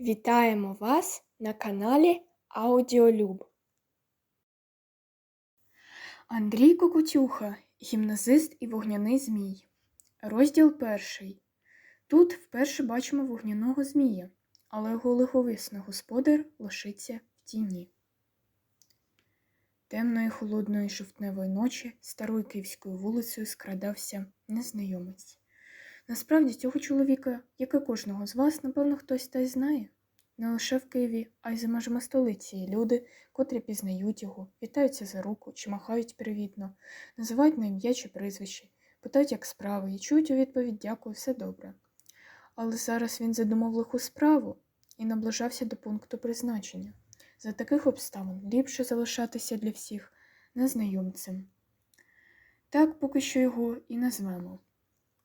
Вітаємо вас на каналі Аудіолюб. Андрій Кокотюха, гімназист і вогняний змій. Розділ перший. Тут вперше бачимо вогняного змія, але його лиховисний господар лишиться в тіні. Темної холодної жовтневої ночі старою київською вулицею скрадався незнайомець. Насправді цього чоловіка, як і кожного з вас, напевно, хтось та й знає. Не лише в Києві, а й за межами столиці люди, котрі пізнають його, вітаються за руку чи махають привітно, називають на ім'я чи прізвище, питають, як справи, і чують у відповідь дякую, все добре. Але зараз він задумав лиху справу і наближався до пункту призначення. За таких обставин ліпше залишатися для всіх незнайомцем. Так поки що його і назвемо.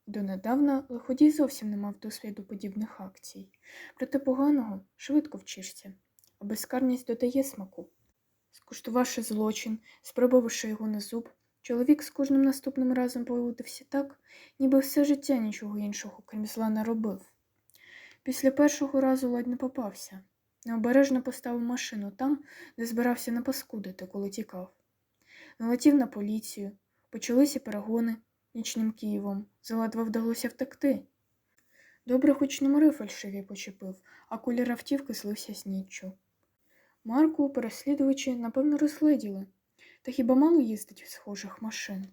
Донедавна лиходій зовсім не мав досвіду подібних акцій, проте поганого швидко вчишся, а безкарність додає смаку. Скуштувавши злочин, спробувавши його на зуб, чоловік з кожним наступним разом поводився так, ніби все життя нічого іншого, крім зла, не робив. Після першого разу ледь не попався, необережно поставив машину там, де збирався напаскудити, коли тікав. Налетів на поліцію, почалися перегони нічним Києвом, заледве вдалося втекти. Добре, хоч номери фальшиві почепив, а колір автівки слився з ніччю. Марку переслідувачі, напевно, розгледіли, та хіба мало їздить в схожих машин.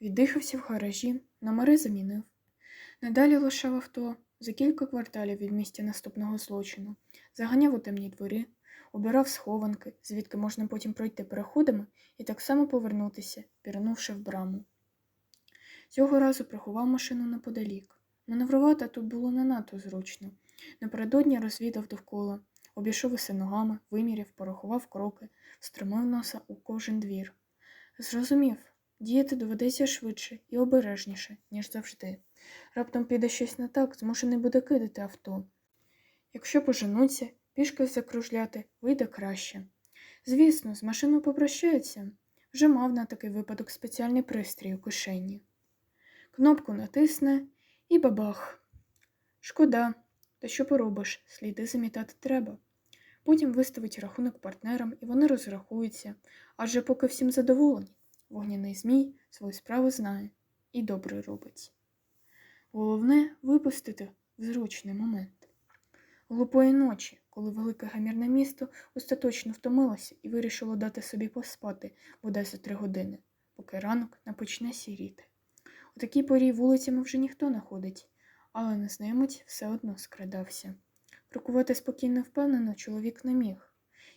Віддихався в гаражі, номери замінив. Недалі лишав авто за кілька кварталів від місця наступного злочину, заганяв у темні дворі, обирав схованки, звідки можна потім пройти переходами і так само повернутися, пірнувши в браму. Цього разу приховав машину неподалік. Маневрувати тут було не надто зручно. Напередодні розвідав довкола, обійшов усе ногами, виміряв, порахував кроки, стримав носа у кожен двір. Зрозумів, діяти доведеться швидше і обережніше, ніж завжди. Раптом піде щось не так, змушений буде кидати авто. Якщо поженуться, пішки закружляти, вийде краще. Звісно, з машиною попрощаються. Вже мав на такий випадок спеціальний пристрій у кишені. Кнопку натисне і бабах. Шкода, та що поробиш, сліди замітати треба. Потім виставить рахунок партнерам, і вони розрахуються, адже поки всім задоволені, вогняний змій свою справу знає і добре робить. Головне випустити в зручний момент. Глупої ночі, коли велике гамірне місто остаточно втомилося і вирішило дати собі поспати бодай за три години, поки ранок не почне сіріти. У такій порі вулицями вже ніхто не ходить, але незнайомець все одно скрадався. Крокувати спокійно впевнено чоловік не міг,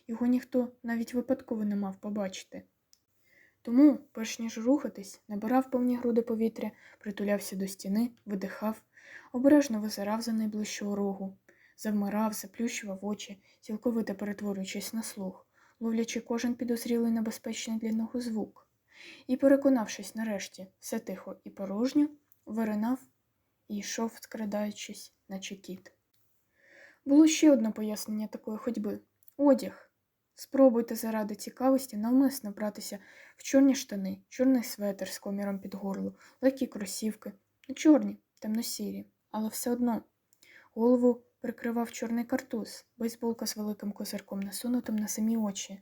його ніхто навіть випадково не мав побачити. Тому, перш ніж рухатись, набирав повні груди повітря, притулявся до стіни, видихав, обережно визирав за найближчого рогу, завмирав, заплющував очі, цілковито перетворюючись на слух, ловлячи кожен підозрілий небезпечний для нього звук і, переконавшись нарешті, все тихо і порожньо, виринав і йшов, скрадаючись, наче кіт. Було ще одне пояснення такої ходьби одяг. Спробуйте заради цікавості навмисно братися в чорні штани, чорний светр з коміром під горло, легкі кросівки, чорні, темно-сірі, але все одно. Голову прикривав чорний картуз, бейсболка з великим козирком насунутим на самі очі.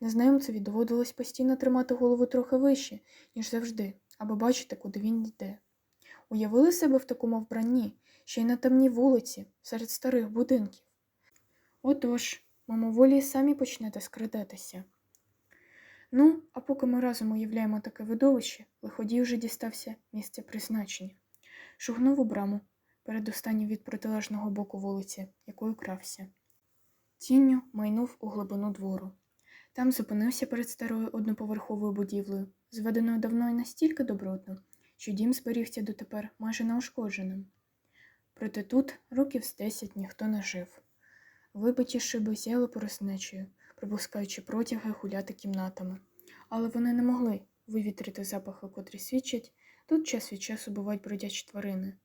Незнайомцеві доводилось постійно тримати голову трохи вище, ніж завжди, аби бачити, куди він йде. Уявили себе в такому вбранні, ще й на темній вулиці, серед старих будинків. Отож, мимоволі самі почнете скрадатися. Ну, а поки ми разом уявляємо таке видовище, лиходій вже дістався місця призначення, шугнув у браму передостанню від протилежного боку вулиці, якою крався. Тінню майнув у глибину двору. Там зупинився перед старою одноповерховою будівлею, зведеною давно і настільки добротно, що дім зберігся дотепер майже неушкодженим. Проте тут років з десять ніхто не жив. Вибиті шиби зяли пороснечею, пропускаючи протяги гуляти кімнатами, але вони не могли вивітрити запахи, котрі свідчать, тут час від часу бувають бродячі тварини.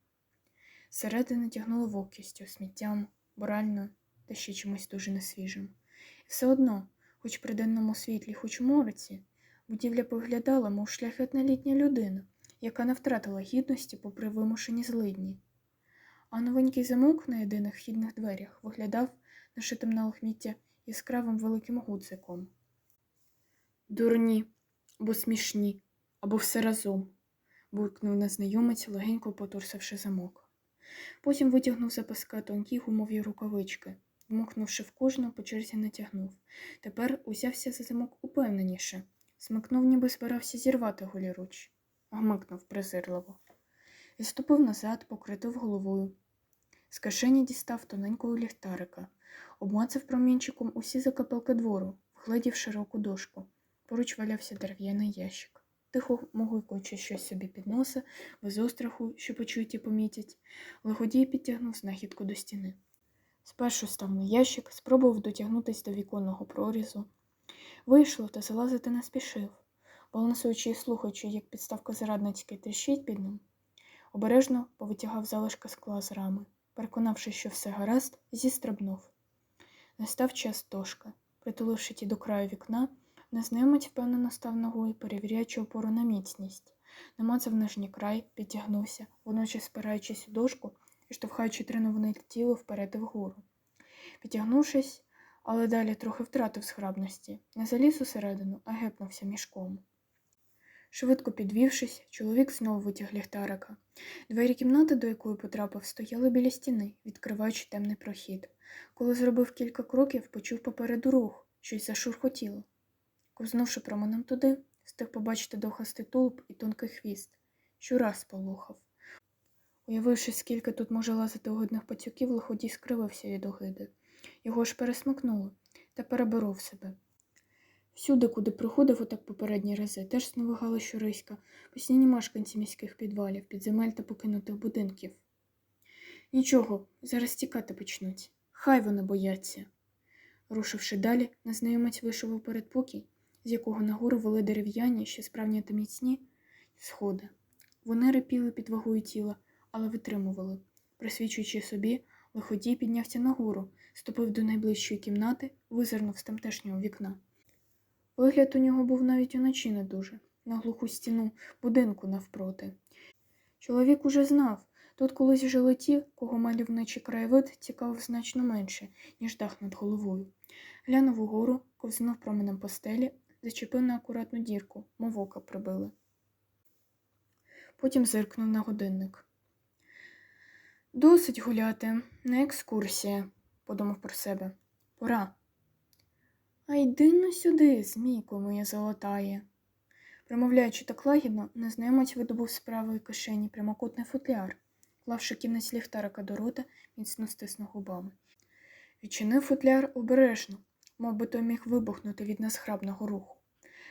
Зсередини тягнуло вогкістю, сміттям, бурально та ще чимось дуже несвіжим. І все одно хоч при денному світлі, хоч у мороці, будівля поглядала, мов шляхетна літня людина, яка не втратила гідності попри вимушені злидні. а новенький замок на єдиних вхідних дверях виглядав нашитим на лохміття яскравим великим гудзиком. Дурні, або смішні, або все разом, буркнув незнайомець, легенько потурсивши замок. Потім витягнув за паска тонкі гумові рукавички, дмухнувши в кожну, по черзі натягнув. Тепер узявся за замок упевненіше, смикнув, ніби збирався зірвати голіруч, гмикнув презирливо. І ступив назад, покритив головою. З кишені дістав тоненького ліхтарика, обмацав промінчиком усі закапелки двору, вгледів широку дошку. Поруч валявся дерев'яний ящик. Тихо могуйкуючи щось собі під носа, без остраху, що почують і помітять, лиходій підтягнув знахідку до стіни. Спершу став на ящик, спробував дотягнутися до віконного прорізу. Вийшло, та залазити не спішив, балансуючи і слухаючи, як підставка зрадницьки тріщить під ним. Обережно повитягав залишки скла з рами. Переконавшись, що все гаразд, зістрибнув. Настав час дошки. Притуливши ті до краю вікна, незнайомець впевнено став ногою, перевіряючи опору на міцність. Намацав нижній край, підтягнувся, водночас спираючись у дошку штовхаючи треноване тіло вперед і вгору. Підтягнувшись, але далі трохи втратив схрабності, не заліз усередину, а гепнувся мішком. Швидко підвівшись, чоловік знову витяг ліхтарика. Двері кімнати, до якої потрапив, стояли біля стіни, відкриваючи темний прохід. Коли зробив кілька кроків, почув попереду рух, щось зашурхотіло. Ковзнувши променем туди, встиг побачити довгастий тулуб і тонкий хвіст, щораз полухав. Уявивши, скільки тут може лазити огидних пацюків, лиходій скривився від огиди. Його ж пересмикнуло та переборов себе. Всюди, куди приходив отак попередні рази, теж сновигали щориська, постійні мешканці міських підвалів, підземель та покинутих будинків. Нічого, зараз тікати почнуть. Хай вони бояться. Рушивши далі, незнайомець вийшов у передпокій, з якого нагору вели дерев'яні, ще справні та міцні, сходи. Вони рипіли під вагою тіла, але витримували. Присвічуючи собі, лиходій піднявся нагору, ступив до найближчої кімнати, визирнув з тамтешнього вікна. Вигляд у нього був навіть уночі не дуже, на глуху стіну будинку навпроти. Чоловік уже знав, тут колись жили ті, кого мальовничий краєвид цікавив значно менше, ніж дах над головою. Глянув угору, ковзнув променем постелі, зачепив на акуратну дірку, мов ока прибили. Потім зиркнув на годинник. Досить гуляти, не екскурсія, подумав про себе. Пора. А йди на сюди, змійко моя золотає. Промовляючи так лагідно, незнайомець видобув з правої кишені прямокутний футляр, клавши кінець ліхтарика до рота, міцно стиснув губами. Відчинив футляр обережно, мов би той міг вибухнути від несхрабного руху.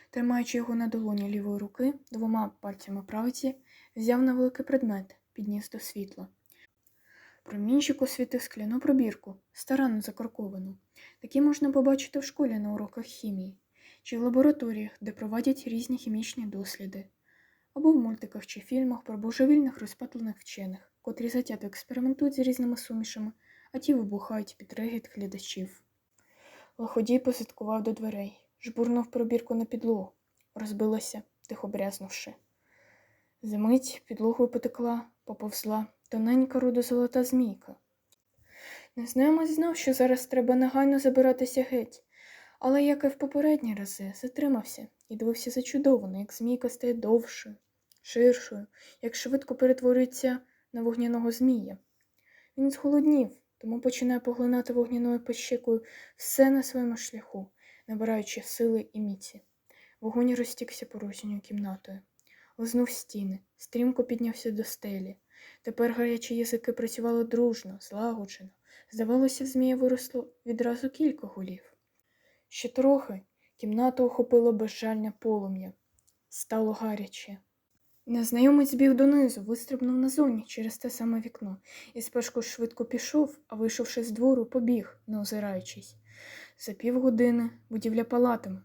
Тримаючи його на долоні лівої руки, двома пальцями правиці, взяв на великий предмет, підніс до світла. Промінчик освітив скляну пробірку, старанно закорковану. Такі можна побачити в школі на уроках хімії, чи в лабораторіях, де проводять різні хімічні досліди, або в мультиках чи фільмах про божевільних розпатлених вчених, котрі затято експериментують з різними сумішами, а ті вибухають під регіт глядачів. Лоходій посадкував до дверей, жбурнув пробірку на підлогу, розбилася, тихо брязнувши. Замить підлогою потекла, поповзла тоненька рудозолота змійка. Незнайомець знав, що зараз треба негайно забиратися геть, але, як і в попередні рази, затримався і дивився зачудовано, як змійка стає довшою, ширшою, як швидко перетворюється на вогняного змія. Він зголоднів, тому починає поглинати вогняною пощекою все на своєму шляху, набираючи сили і міці. Вогонь розтікся порожньою кімнатою, лизнув стіни, стрімко піднявся до стелі. Тепер гарячі язики працювали дружно, злагоджено. Здавалося, в змія виросло відразу кілька голів. Ще трохи кімнату охопило безжальне полум'я. Стало гаряче. Незнайомець біг донизу, вистрибнув назовні через те саме вікно і спершу швидко пішов, а вийшовши з двору, побіг, не озираючись. За півгодини будівля палатиме,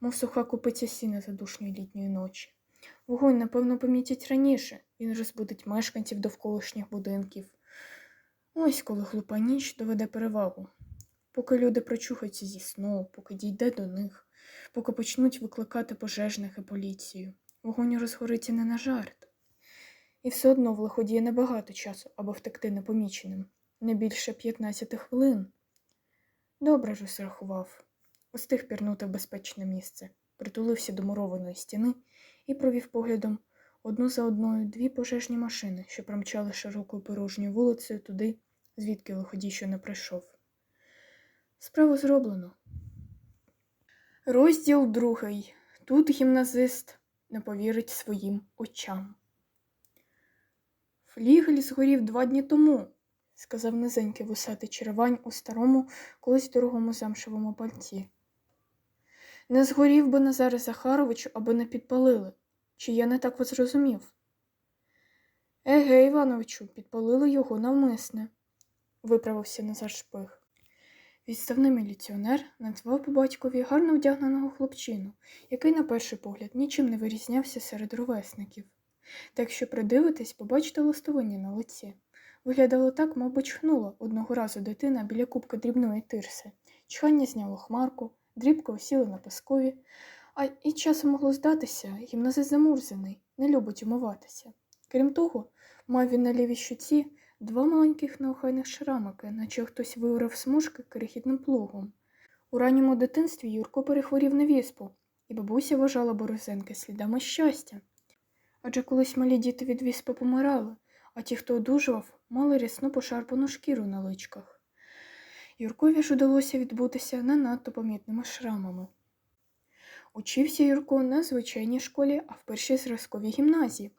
мов суха купиця сіна задушньої літньої ночі. Вогонь, напевно, помітять раніше, він розбудить мешканців довколишніх будинків. Ось коли глупа ніч доведе перевагу. Поки люди прочухаються зі сну, поки дійде до них, поки почнуть викликати пожежних і поліцію. Вогонь розгориться не на жарт. І все одно в лиходія небагато часу, аби втекти непоміченим. Не більше 15 хвилин. Добре ж розрахував. Устиг пірнути в безпечне місце, притулився до мурованої стіни і провів поглядом одну за одною дві пожежні машини, що промчали широкою порожньою вулицею туди, звідки лиходій ще не прийшов. Справу зроблено. Розділ другий. Тут гімназист не повірить своїм очам. Флігель згорів два дні тому, сказав низенький вусатий черевань у старому, колись дорогому замшевому пальті. Не згорів би Назаре Захаровичу, аби не підпалили. Чи я не так вас зрозумів? Еге, Івановичу, підпалили його навмисне, виправився Назар Шпих. Відставний міліціонер назвав по батькові гарно вдягненого хлопчину, який на перший погляд нічим не вирізнявся серед ровесників. Та якщо придивитись, побачите листовиння на лиці. Виглядало так, мабуть, чхнула одного разу дитина біля кубка дрібної тирси. Чхання зняло хмарку, дрібко осіли на пескові, а і часом могло здатися, гімназист замурзаний, не любить умиватися. Крім того, мав він на лівій щуці два маленьких неохайних шрамики, наче хтось виурав смужки крихітним плугом. У ранньому дитинстві Юрко перехворів на віспу, і бабуся вважала борозенки слідами щастя. Адже колись малі діти від віспи помирали, а ті, хто одужував, мали рясну пошарпану шкіру на личках. Юркові ж удалося відбутися не надто помітними шрамами. Учився Юрко в звичайній школі, а в першій зразковій гімназії,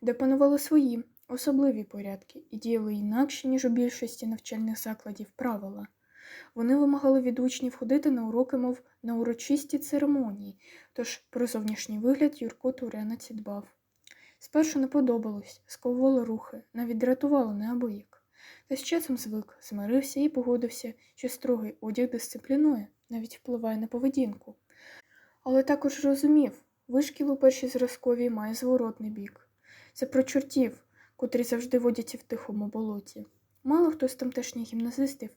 де панували свої особливі порядки і діяли інакше, ніж у більшості навчальних закладів правила. Вони вимагали від учнів ходити на уроки, мов на урочисті церемонії, тож про зовнішній вигляд Юрко Туренаці дбав. Спершу не подобалось, сковувало рухи, навіть дратувало неабияк. Та з часом звик, змирився і погодився, що строгий одяг дисциплінує, навіть впливає на поведінку. Але також розумів, вишкіл у першій зразковій має зворотний бік. Це про чортів, котрі завжди водяться в тихому болоті. Мало хто з тамтешніх гімназистів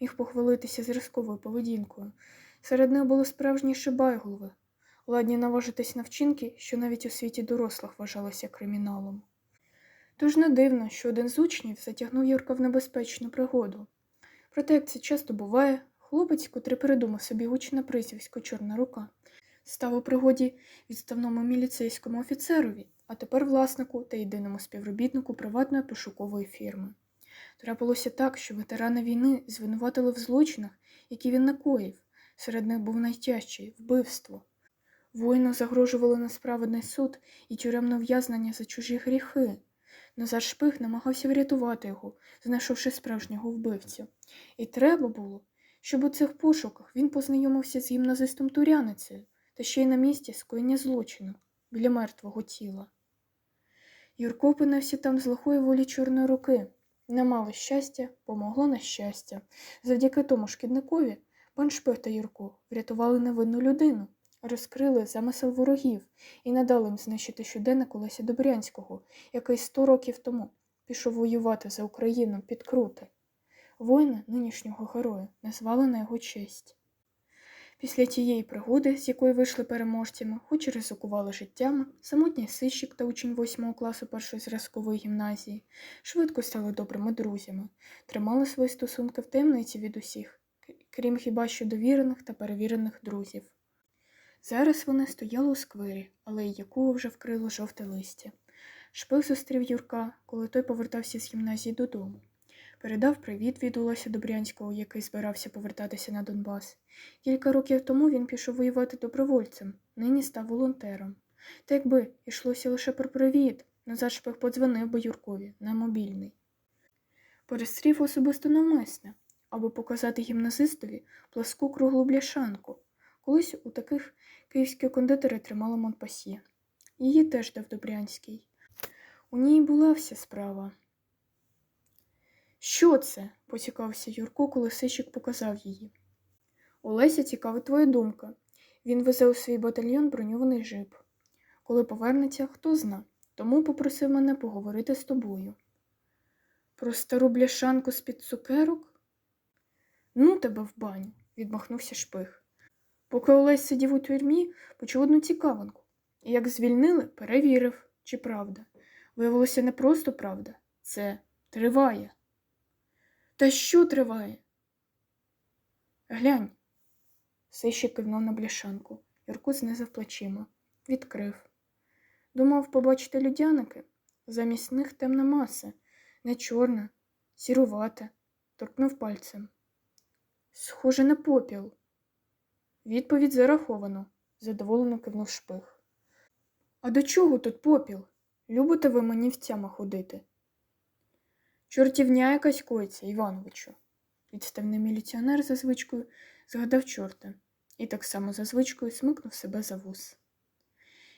міг похвалитися зразковою поведінкою. Серед них були справжні шибайголови, ладні наважитись на вчинки, що навіть у світі дорослих вважалося криміналом. Тож не дивно, що один з учнів затягнув Юрка в небезпечну пригоду. Проте, як це часто буває, хлопець, котрий придумав собі гучне прізвисько Чорна рука, став у пригоді відставному міліцейському офіцерові, а тепер власнику та єдиному співробітнику приватної пошукової фірми. Трапилося так, що ветерани війни звинуватили в злочинах, які він накоїв. Серед них був найтяжчий вбивство. Воїну загрожували несправедний суд і тюремне в'язнення за чужі гріхи. Назар Шпих намагався врятувати його, знайшовши справжнього вбивцю. І треба було, щоб у цих пошуках він познайомився з гімназистом Туряницею та ще й на місці скоєння злочину біля мертвого тіла. Юрко опинився там з лихої волі чорної руки. Немало щастя, помогло на щастя. Завдяки тому шкідникові пан Шпих та Юрко врятували невинну людину, розкрили замисел ворогів і надали їм знищити щоденник Олеся Добрянського, який сто років тому пішов воювати за Україну під Крути. Воїни нинішнього героя назвали на його честь. Після тієї пригоди, з якої вийшли переможцями, хоч і ризикували життями, самотній сищик та учень восьмого класу першої зразкової гімназії швидко стали добрими друзями, тримали свої стосунки в таємниці від усіх, крім хіба що довірених та перевірених друзів. Зараз вони стояли у сквері, але якого вже вкрило жовте листя. Шпих зустрів Юрка, коли той повертався з гімназії додому. Передав привіт від Олеся Добрянського, який збирався повертатися на Донбас. Кілька років тому він пішов воювати добровольцем, нині став волонтером. Та якби йшлося лише про привіт, Назар Шпих подзвонив би Юркові на мобільний. Перестрів особисто навмисне, аби показати гімназистові пласку круглу бляшанку. Колись у таких київські кондитери тримали Монпасьє. Її теж дав Добрянський. У ній була вся справа. Що це? поцікавився Юрко, коли сищик показав її. Олеся цікавить твоя думка. Він везе у свій батальйон броньований жип. Коли повернеться, хто зна, тому попросив мене поговорити з тобою. Про стару бляшанку з-під цукерок? Ну, тебе в баню, відмахнувся шпих. Поки Олесь сидів у тюрмі, почув одну цікавинку. І як звільнили, перевірив, чи правда. Виявилося не просто правда, це триває. Та що триває? Глянь. Сищик кивнув на бляшанку. Юрко знизав плечима, відкрив. Думав побачити людяники. Замість них темна маса, не чорна, сірувата, торкнув пальцем. Схоже на попіл. Відповідь зараховано, задоволено кивнув шпих. А до чого тут попіл? Любите ви мені в цяма ходити? Чортівня якась коїться, Івановичу. Відставний міліціонер за звичкою згадав чорта і так само за звичкою смикнув себе за вус.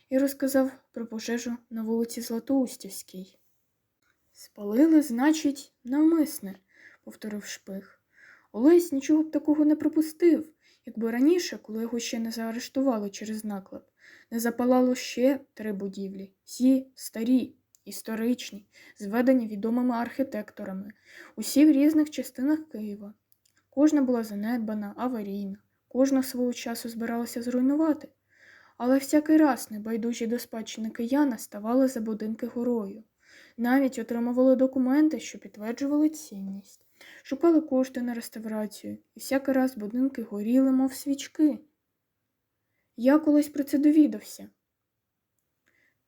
І розказав про пожежу на вулиці Златоустівській. Спалили, значить, навмисне, повторив шпих. Олесь нічого б такого не пропустив, якби раніше, коли його ще не заарештували через наклеп, не запалало ще три будівлі, всі старі, історичні, зведені відомими архітекторами, усі в різних частинах Києва. Кожна була занедбана, аварійна, кожна свого часу збиралася зруйнувати, але всякий раз небайдужі до спадщини кияна ставали за будинки горою, навіть отримували документи, що підтверджували цінність. Шукали кошти на реставрацію, і всякий раз будинки горіли, мов свічки. Я колись про це довідався.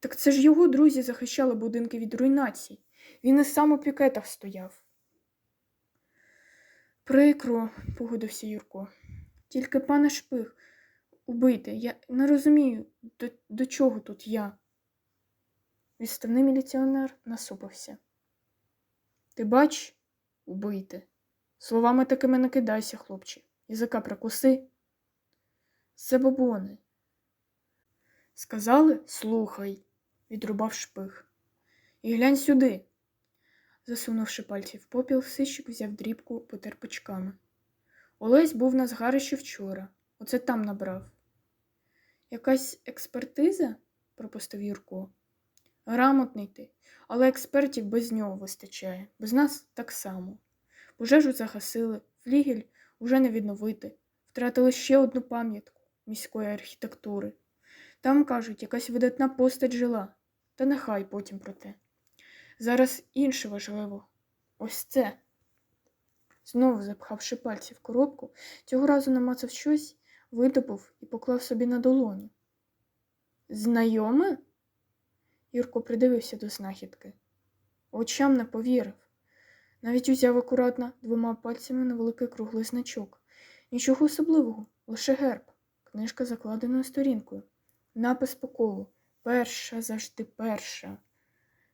Так це ж його друзі захищали будинки від руйнацій. Він і сам у пікетах стояв. Прикро, погодився Юрко. Тільки пане шпих, убийте, я не розумію, до, до чого тут я. Відставний міліціонер насупився. Ти бач, убийте. Словами такими не кидайся, хлопче. Язика прикуси. Забобони. Сказали слухай, відрубав шпих. І глянь сюди. Засунувши пальці в попіл, сищик взяв дрібку, потер пучками. Олесь був на згарищі вчора. Оце там набрав. Якась експертиза? пропустив Юрко. Грамотний ти, але експертів без нього вистачає, без нас так само. Пожежу загасили, флігель уже не відновити, втратили ще одну пам'ятку міської архітектури. Там, кажуть, якась видатна постать жила, та нехай потім про те. Зараз інше важливо. Ось це. Знову запхавши пальці в коробку, цього разу намацав щось, видобув і поклав собі на долоню. Знайоме? Юрко придивився до знахідки. Очам не повірив. Навіть узяв акуратно двома пальцями на великий круглий значок. Нічого особливого, лише герб, книжка закладеною сторінкою, напис по колу. Перша завжди перша.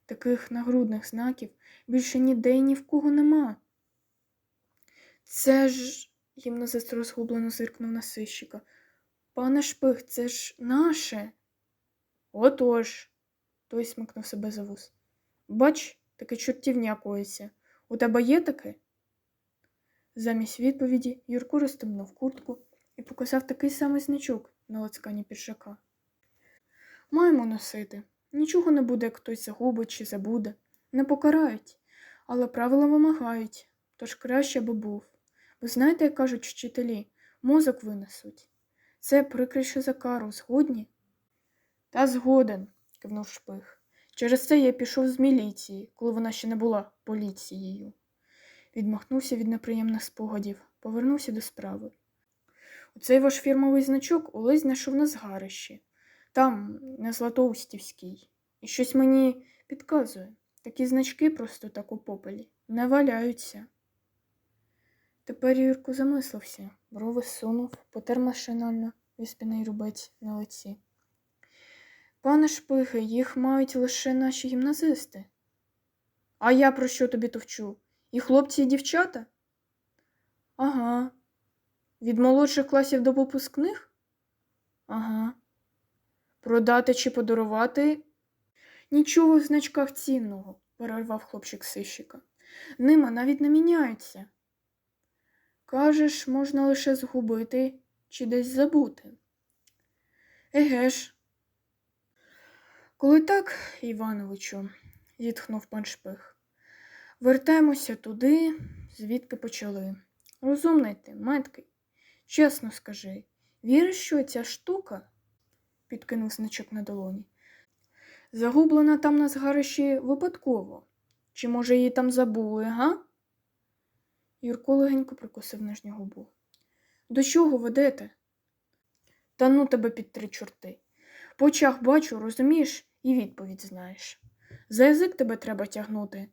Таких нагрудних знаків більше ніде і ні в кого нема. Це ж. гімназист розгублено зиркнув на сищика. Пане шпих, це ж наше. Отож. Той смикнув себе за вус. Бач, таке чортівня коїться. У тебе є таке? Замість відповіді Юрко розтемнув куртку і показав такий самий значок на лацкані піджака. Маємо носити. Нічого не буде, як хтось загубить чи забуде. Не покарають, але правила вимагають, тож краще би був. Ви знаєте, як кажуть вчителі, мозок винесуть. Це прикріше за кару, згодні? Та згоден, кивнув шпих. Через це я пішов з міліції, коли вона ще не була поліцією. Відмахнувся від неприємних спогадів, повернувся до справи. Оцей ваш фірмовий значок Олесь знайшов на згарищі, там, на Златоустівській. І щось мені підказує. Такі значки просто так у попелі не валяються. Тепер Юрко замислився, брови сунув, потер машинально виспіний рубець на лиці. Пане шпиге, їх мають лише наші гімназисти. А я про що тобі товчу? І хлопці, і дівчата? Ага. Від молодших класів до випускних? Ага. Продати чи подарувати? Нічого в значках цінного, перервав хлопчик сищика. Ними навіть не міняються. Кажеш, можна лише згубити чи десь забути. Еге ж. Коли так, Івановичу, зітхнув пан шпих, вертаємося туди, звідки почали. Розумний ти, меткий, чесно скажи, віриш, що ця штука, підкинув значок на долоні, Загублена там на згарищі випадково. Чи, може, її там забули, га? Юрко легенько прикусив нижню губу. До чого ведете? Та ну тебе під три чорти. По очах бачу, розумієш, і відповідь знаєш. За язик тебе треба тягнути.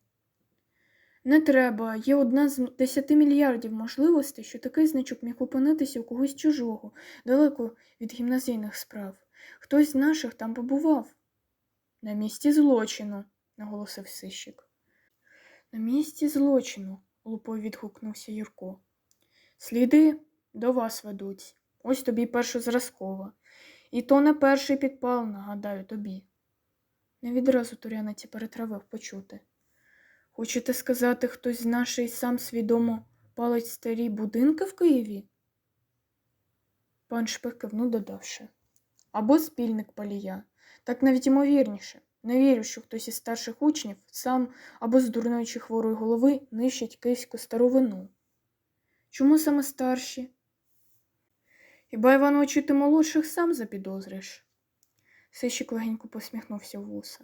Не треба, є одна з десяти мільярдів можливостей, що такий значок міг опинитися у когось чужого, далеко від гімназійних справ. Хтось з наших там побував. На місці злочину, наголосив сищик. На місці злочину, лупо відгукнувся Юрко. Сліди до вас ведуть. Ось тобі першозразкова. І то не перший підпал, нагадаю тобі. Не відразу Туряниці перетравив почути. Хочете сказати, хтось з нашої сам свідомо палить старі будинки в Києві? Пан Шпик кивнув, додавши. Або спільник палія. Так навіть ймовірніше. Не вірю, що хтось із старших учнів сам або з дурної чи хворої голови нищить київську старовину. Чому саме старші? Хіба Івановичу ти молодших сам запідозриш? Сищик легенько посміхнувся в вуса.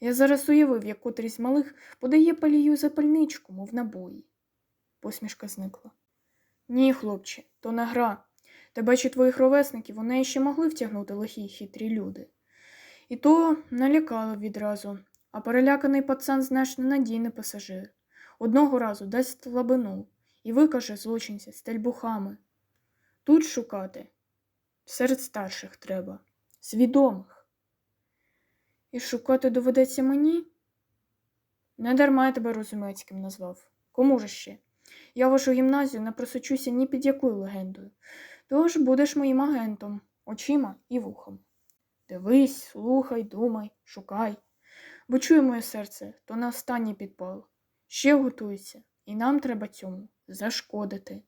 Я зараз уявив, як котрий з малих подає палію запальничку, мов набої. Посмішка зникла. Ні, хлопче, то не гра. Тебе чи твоїх ровесників неї ще могли втягнути лихі хитрі люди. І то налякали відразу, а переляканий пацан знаєш ненадійний пасажир. Одного разу дасть слабину і викаже злочинця з тельбухами. Тут шукати. Серед старших треба, свідомих. І шукати доведеться мені? Не дарма я тебе Розумецьким назвав. Кому ж ще? Я вашу гімназію не просочуся ні під якою легендою. Тож будеш моїм агентом, очима і вухом. Дивись, слухай, думай, шукай. Бо чує моє серце, то не останній підпал. Ще готуйся, і нам треба цьому зашкодити.